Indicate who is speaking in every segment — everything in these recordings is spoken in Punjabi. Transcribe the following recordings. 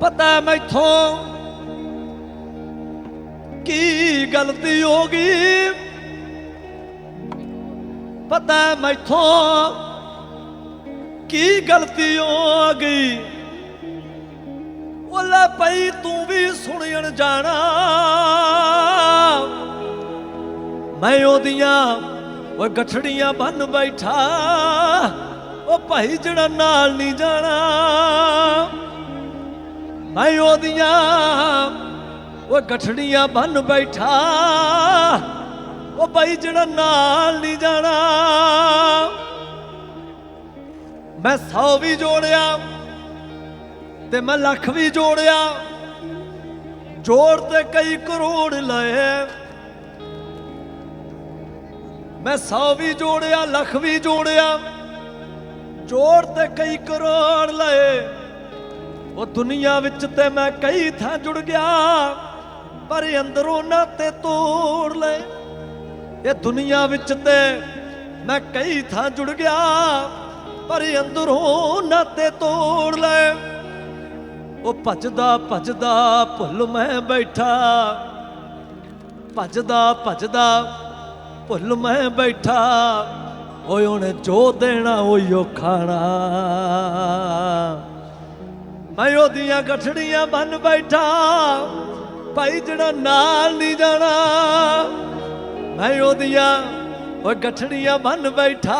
Speaker 1: ਪਤਾ ਮੈਥੋਂ ਕੀ ਗਲਤੀ ਹੋ ਗਈ। ਪਤਾ ਮੈਥੋਂ ਕੀ ਗਲਤੀ ਹੋ ਗਈ। ਉਹਲਾ ਪਈ ਤੂੰ ਵੀ ਸੁਣਨ ਜਾਣਾ। ਮੈਂ ਉਹਦੀਆਂ ਉਹ ਗਠੜੀਆਂ ਬੰਨ ਬੈਠਾ। ਉਹ ਭਾਈ ਜਿਹੜਾ ਨਾਲ ਨਹੀਂ ਜਾਣਾ। ਮੈਂ ਉਹਦੀਆਂ ਉਹ ਗਠੜੀਆਂ ਬੰਨ ਬੈਠਾ। ਉਹ ਭਾਈ ਜਿਹੜਾ ਨਾਲ ਨਹੀਂ ਜਾਣਾ। ਮੈਂ ਸੌ ਵੀ ਜੋੜਿਆ ਤੇ ਮੈਂ ਲੱਖ ਵੀ ਜੋੜਿਆ। ਜੋੜ ਤੇ ਕਈ ਕਰੋੜ ਲਏ। ਮੈਂ ਸੌ ਵੀ ਜੋੜਿਆ, ਲੱਖ ਵੀ ਜੋੜਿਆ। ਜੋੜ ਤੇ ਕਈ ਕਰੋੜ ਲਏ। ਉਹ ਦੁਨੀਆ ਵਿੱਚ ਤੇ ਮੈਂ ਕਈ ਥਾਂ ਜੁੜ ਗਿਆ, ਪਰ ਅੰਦਰੋਂ ਨਾ ਤੇ ਤੋੜ ਲੈ ਇਹ ਦੁਨੀਆ ਵਿੱਚ ਤੇ ਮੈਂ ਕਈ ਥਾਂ ਜੁੜ ਗਿਆ, ਪਰ ਅੰਦਰੋਂ ਨਾ ਤੇ ਤੋੜ ਲੈ ਉਹ ਭੱਜਦਾ ਭੱਜਦਾ ਭੁੱਲ ਮੈਂ ਬੈਠਾ, ਭੱਜਦਾ ਭੱਜਦਾ ਭੁੱਲ ਮੈਂ ਬੈਠਾ। ਓਏ ਉਹਨੇ ਜੋ ਦੇਣਾ ਉਹ ਖਾਣਾ। ਮੈਂ ਉਹਦੀਆਂ ਗਠੜੀਆਂ ਬੰਨ ਬੈਠਾ। ਭਾਈ, ਜਿਹੜਾ ਨਾਲ ਨਹੀਂ ਜਾਣਾ, ਮੈਂ ਉਹਦੀਆਂ ਉਹ ਗਠੜੀਆਂ ਬੰਨ ਬੈਠਾ।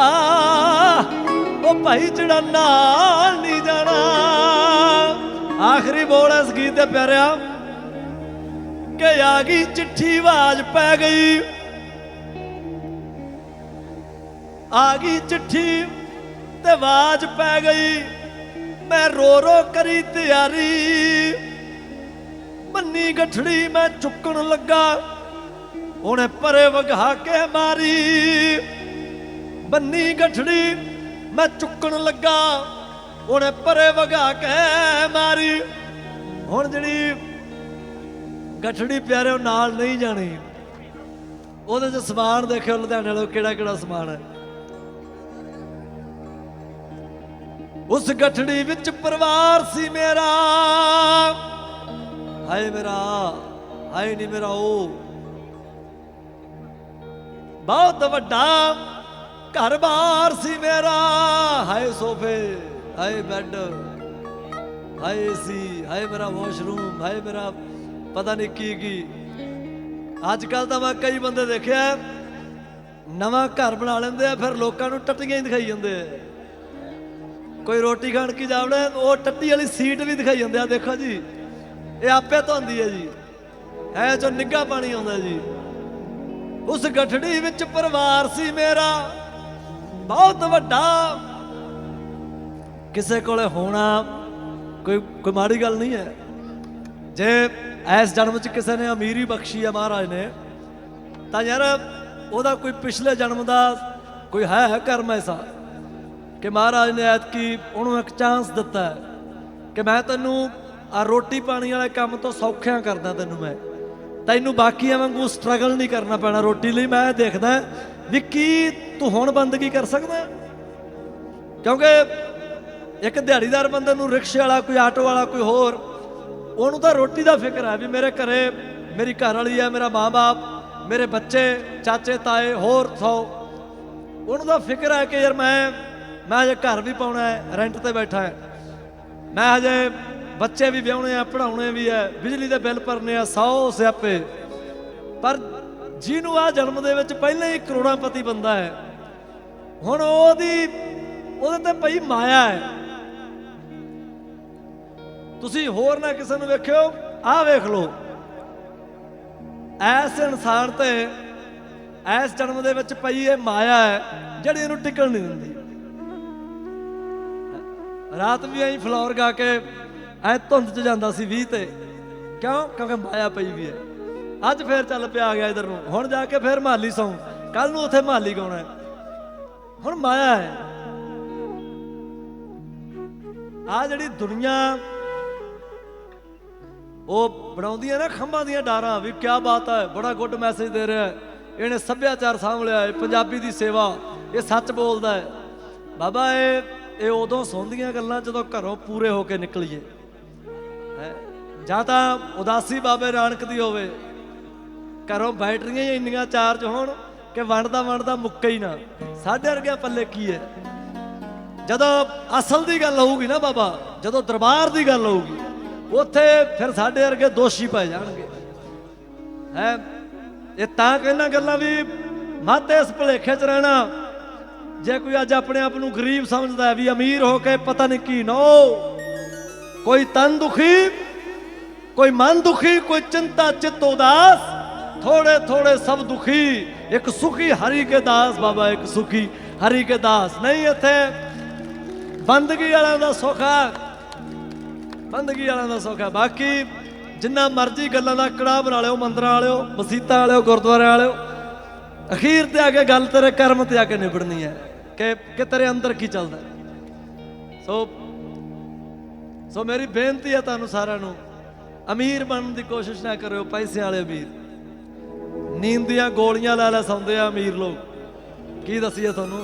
Speaker 1: ਉਹ ਭਾਈ, ਜਿਹੜਾ ਨਾਲ ਨਹੀਂ ਜਾਣਾ, ਆਖਰੀ ਬੋਲ ਇਸ ਗੀਤ ਤੇ ਪਿਆਰਿਆ, ਕਿ ਆ ਗਈ ਚਿੱਠੀ ਆਵਾਜ਼ ਪੈ ਗਈ। ਆ ਗਈ ਚਿੱਠੀ ਤੇ ਆਵਾਜ਼ ਪੈ ਗਈ। ਮੈਂ ਰੋ ਰੋ ਕਰੀ ਤਿਆਰੀ। ਮੰਨੀ ਗਠੜੀ ਮੈਂ ਚੁੱਕਣ ਲੱਗਾ, ਉਹਨੇ ਪਰੇ ਵਗਾ ਕੇ ਮਾਰੀ। ਬੰਨੀ ਗਠੜੀ ਮੈਂ ਚੁੱਕਣ ਲੱਗਾ, ਉਹਨੇ ਪਰੇ ਵਗਾ ਕੇ ਮਾਰੀ। ਹੁਣ ਜਿਹੜੀ ਗਠੜੀ ਪਿਆਰਿਓ ਨਾਲ ਨਹੀਂ ਜਾਣੀ, ਉਹਦੇ ਚ ਸਮਾਨ ਦੇਖਿਓ ਲੁਧਿਆਣੇ ਵਾਲੋ ਕਿਹੜਾ ਕਿਹੜਾ ਸਮਾਨ ਹੈ। ਉਸ ਗਠੜੀ ਵਿੱਚ ਪਰਿਵਾਰ ਸੀ ਮੇਰਾ। ਹਾਏ ਮੇਰਾ, ਹਾਏ ਨਹੀਂ ਮੇਰਾ ਉਹ। ਬਹੁਤ ਵੱਡਾ ਘਰ-ਬਾਰ ਸੀ ਮੇਰਾ। ਹਾਏ ਸੋਫੇ, ਹਾਏ ਬੈੱਡ, ਹਾਏ ਸੀ ਹਾਏ ਮੇਰਾ ਵਾਸ਼ਰੂਮ, ਹਾਏ ਮੇਰਾ ਪਤਾ ਨਹੀਂ ਕੀ ਕੀ। ਅੱਜ ਕੱਲ ਤਾਂ ਮੈਂ ਕਈ ਬੰਦੇ ਦੇਖਿਆ, ਨਵਾਂ ਘਰ ਬਣਾ ਲੈਂਦੇ ਆ, ਫਿਰ ਲੋਕਾਂ ਨੂੰ ਟੱਟੀਆਂ ਹੀ ਦਿਖਾਈ ਜਾਂਦੇ ਆ। ਕੋਈ ਰੋਟੀ ਖਾਣ ਕੀ ਜਾਵੜਾ ਉਹ ਟੱਟੀ ਵਾਲੀ ਸੀਟ ਵੀ ਦਿਖਾਈ ਜਾਂਦੇ ਆ, ਦੇਖੋ ਜੀ। ਇਹ ਆਪੇ ਧੋਂਦੀ ਹੈ ਜੀ। ਐ ਜੋ ਨਿੱਗਾ ਪਾਣੀ ਆਉਂਦਾ ਜੀ। ਉਸ ਗਠੜੀ ਵਿੱਚ ਪਰਿਵਾਰ ਸੀ ਮੇਰਾ। ਬਹੁਤ ਵੱਡਾ। ਕਿਸੇ ਕੋਲੇ ਹੋਣਾ ਕੋਈ ਕੋਈ ਮਾੜੀ ਗੱਲ ਨਹੀਂ ਹੈ। ਜੇ ਇਸ ਜਨਮ ਚ ਕਿਸੇ ਨੇ ਅਮੀਰੀ ਬਖਸ਼ੀ ਹੈ ਮਹਾਰਾਜ ਨੇ, ਤਾਂ ਯਾਰ ਉਹਦਾ ਕੋਈ ਪਿਛਲੇ ਜਨਮ ਦਾ ਕੋਈ ਹੈ ਹੈ ਕਰਮ ਐਸਾ। ਕਿ ਮਹਾਰਾਜ ਨੇ ਐਤਕੀ ਉਹਨੂੰ ਇੱਕ ਚਾਂਸ ਦਿੱਤਾ ਕਿ ਮੈਂ ਤੈਨੂੰ ਆ ਰੋਟੀ ਪਾਣੀ ਵਾਲੇ ਕੰਮ ਤੋਂ ਸੌਖਿਆਂ ਕਰਦਾ ਤੈਨੂੰ ਮੈਂ। ਤੈਨੂੰ ਬਾਕੀਆਂ ਵਾਂਗੂ ਸਟਰਗਲ ਨਹੀਂ ਕਰਨਾ ਪੈਣਾ ਰੋਟੀ ਲਈ, ਮੈਂ ਦੇਖਦਾ ਵੀ ਕੀ ਤੂੰ ਹੁਣ ਬੰਦਗੀ ਕਰ ਸਕਦਾ ਕਿਉਂਕਿ ਇੱਕ ਦਿਹਾੜੀਦਾਰ ਬੰਦੇ ਨੂੰ ਰਿਕਸ਼ੇ ਵਾਲਾ, ਕੋਈ ਆਟੋ ਵਾਲਾ, ਕੋਈ ਹੋਰ, ਉਹਨੂੰ ਤਾਂ ਰੋਟੀ ਦਾ ਫਿਕਰ ਹੈ ਵੀ ਮੇਰੇ ਘਰੇ ਮੇਰੀ ਘਰ ਵਾਲੀ ਹੈ, ਮੇਰਾ ਮਾਂ-ਬਾਪ, ਮੇਰੇ ਬੱਚੇ, ਚਾਚੇ, ਤਾਏ, ਹੋਰ ਸੌ। ਉਹਨੂੰ ਤਾਂ ਫਿਕਰ ਹੈ ਕਿ ਯਾਰ ਮੈਂ ਮੈਂ ਹਜੇ ਘਰ ਵੀ ਪਾਉਣਾ ਹੈ ਰੈਂਟ ਤੇ ਬੈਠਾ ਹੈ। ਮੈਂ ਹਜੇ ਬੱਚੇ ਵੀ ਵਿਆਹੁਣੇ ਆ ਪੜਾਉਣੇ ਵੀ ਹੈ ਬਿਜਲੀ ਦੇ ਬਿੱਲ ਭਰਨੇ ਆ 100 ਸਿਆਪੇ। ਪਰ ਜਿਹਨੂੰ ਆ ਜਨਮ ਦੇ ਵਿੱਚ ਪਹਿਲਾਂ ਹੀ ਕਰੋੜਾਪਤੀ ਬੰਦਾ ਹੈ, ਹੁਣ ਉਹਦੀ, ਉਹਦੇ ਤੇ ਪਈ ਮਾਇਆ ਹੈ। ਤੁਸੀਂ ਹੋਰ ਨਾ ਕਿਸੇ ਨੂੰ ਵੇਖਿਓ, ਆਹ ਵੇਖ ਲਓ। ਐਸ ਇਨਸਾਨ ਤੇ ਐਸ ਜਨਮ ਦੇ ਵਿੱਚ ਪਈ ਇਹ ਮਾਇਆ ਹੈ, ਜਿਹੜੀ ਇਹਨੂੰ ਟਿਕਣ ਨਹੀਂ ਦਿੰਦੀ। ਰਾਤ ਵੀ ਐਂ ਫਲੋਰ ਗਾ ਕੇ ਐ ਧੁੰਦ ਚ ਜਾਂਦਾ ਸੀ 20 ਤੇ। ਕਿਉਂ? ਕਿਉਂਕਿ ਮਾਇਆ ਪਈ ਵੀ ਹੈ ਅੱਜ ਫੇਰ ਚੱਲ ਪਿਆ ਆ ਗਿਆ ਇਧਰ ਨੂੰ। ਹੁਣ ਜਾ ਕੇ ਫੇਰ ਮਾਲੀ ਸੌਂ। ਕੱਲ ਨੂੰ ਉੱਥੇ ਮਾਲੀ ਗਾਉਣਾ ਹੈ ਹੁਣ ਮਾਇਆ ਹੈ ਆ ਜਿਹੜੀ ਦੁਨੀਆ ਉਹ ਬਣਾਉਂਦੀ ਹੈ ਨਾ ਖੰਭਾਂ ਦੀਆਂ ਡਾਰਾਂ, ਵੀ ਕੀ ਬਾਤ ਹੈ ਬੜਾ ਗੁੱਡ ਮੈਸੇਜ ਦੇ ਰਿਹਾ ਹੈ ਇਹਨੇ ਸੱਭਿਆਚਾਰ ਸਾਂਭ ਲਿਆ ਹੈ ਪੰਜਾਬੀ ਦੀ ਸੇਵਾ, ਇਹ ਸੱਚ ਬੋਲਦਾ ਹੈ ਬਾਬਾ, ਇਹ ਇਹ ਉਦੋਂ ਸੁਣਦੀਆਂ ਗੱਲਾਂ ਜਦੋਂ ਘਰੋਂ ਪੂਰੇ ਹੋ ਕੇ ਨਿਕਲੀਏ। ਹੈਂ। ਜਾਂ ਤਾਂ ਉਦਾਸੀ ਬਾਬੇ ਨਾਨਕ ਦੀ ਹੋਵੇ। ਘਰੋਂ ਬੈਟਰੀਆਂ ਹੀ ਇੰਨੀਆਂ ਚਾਰਜ ਹੋਣ ਕਿ ਵੰਡਦਾ ਵੰਡਦਾ ਮੁੱਕੇ ਹੀ ਨਾ। ਸਾਡੇ ਵਰਗਿਆਂ ਪੱਲੇ ਕੀ ਹੈ? ਜਦੋਂ ਅਸਲ ਦੀ ਗੱਲ ਹੋਊਗੀ ਨਾ ਬਾਬਾ, ਜਦੋਂ ਦਰਬਾਰ ਦੀ ਗੱਲ ਹੋਊਗੀ, ਉੱਥੇ ਫਿਰ ਸਾਡੇ ਵਰਗੇ ਦੋਸ਼ੀ ਪੈ ਜਾਣਗੇ। ਹੈ? ਇਹ ਤਾਂ ਕਹਿੰਦਾ ਗੱਲਾਂ ਵੀ ਮਾਤੇ ਇਸ ਭੁਲੇਖੇ 'ਚ ਰਹਿਣਾ। ਜੇ ਕੋਈ ਅੱਜ ਆਪਣੇ ਆਪ ਨੂੰ ਗਰੀਬ ਸਮਝਦਾ ਹੈ ਵੀ ਅਮੀਰ ਹੋ ਕੇ ਪਤਾ ਨਹੀਂ ਕੀ ਨੋ, ਕੋਈ ਤਨ ਦੁਖੀ, ਕੋਈ ਮਨ ਦੁਖੀ, ਕੋਈ ਚਿੰਤਾ, ਚਿੱਤ ਉਦਾਸ, ਥੋੜੇ ਥੋੜੇ ਸਭ ਦੁਖੀ। ਇੱਕ ਸੁਖੀ ਹਰੀ ਕੇ ਦਾਸ ਬਾਬਾ, ਇੱਕ ਸੁਖੀ ਹਰੀ ਕੇ ਦਾਸ। ਨਹੀਂ ਇੱਥੇ ਬੰਦਗੀ ਵਾਲਿਆਂ ਦਾ ਸੁੱਖ ਆ ਬੰਦਗੀ ਵਾਲਿਆਂ ਦਾ ਸੁੱਖ ਆ ਬਾਕੀ ਜਿੰਨਾ ਮਰਜ਼ੀ ਗੱਲਾਂ ਦਾ ਕੜਾ ਬਣਾ ਲਿਓ, ਮੰਦਰਾਂ ਵਾਲਿਓ ਮਸੀਤਾਂ ਵਾਲਿਓ, ਗੁਰਦੁਆਰਿਆਂ ਵਾਲਿਓ, ਅਖੀਰ ਤੇ ਆ ਕੇ ਗੱਲ ਤੇਰੇ ਕਰਮ ਤੇ ਆ ਕੇ ਨਿਬੜਨੀ ਹੈ। ਕਿ ਕਿ ਤੇਰੇ ਅੰਦਰ ਕੀ ਚੱਲਦਾ ਸੋ ਸੋ ਮੇਰੀ ਬੇਨਤੀ ਹੈ ਤੁਹਾਨੂੰ ਸਾਰਿਆਂ ਨੂੰ, ਅਮੀਰ ਬਣਨ ਦੀ ਕੋਸ਼ਿਸ਼ ਨਾ ਕਰਿਓ ਪੈਸੇ ਵਾਲੇ ਅਮੀਰ। ਨੀਂਦ ਦੀਆਂ ਗੋਲੀਆਂ ਲੈ ਲੈ ਸੌਂਦੇ ਆ ਅਮੀਰ ਲੋਕ। ਕੀ ਦਸੀਏ ਤੁਹਾਨੂੰ?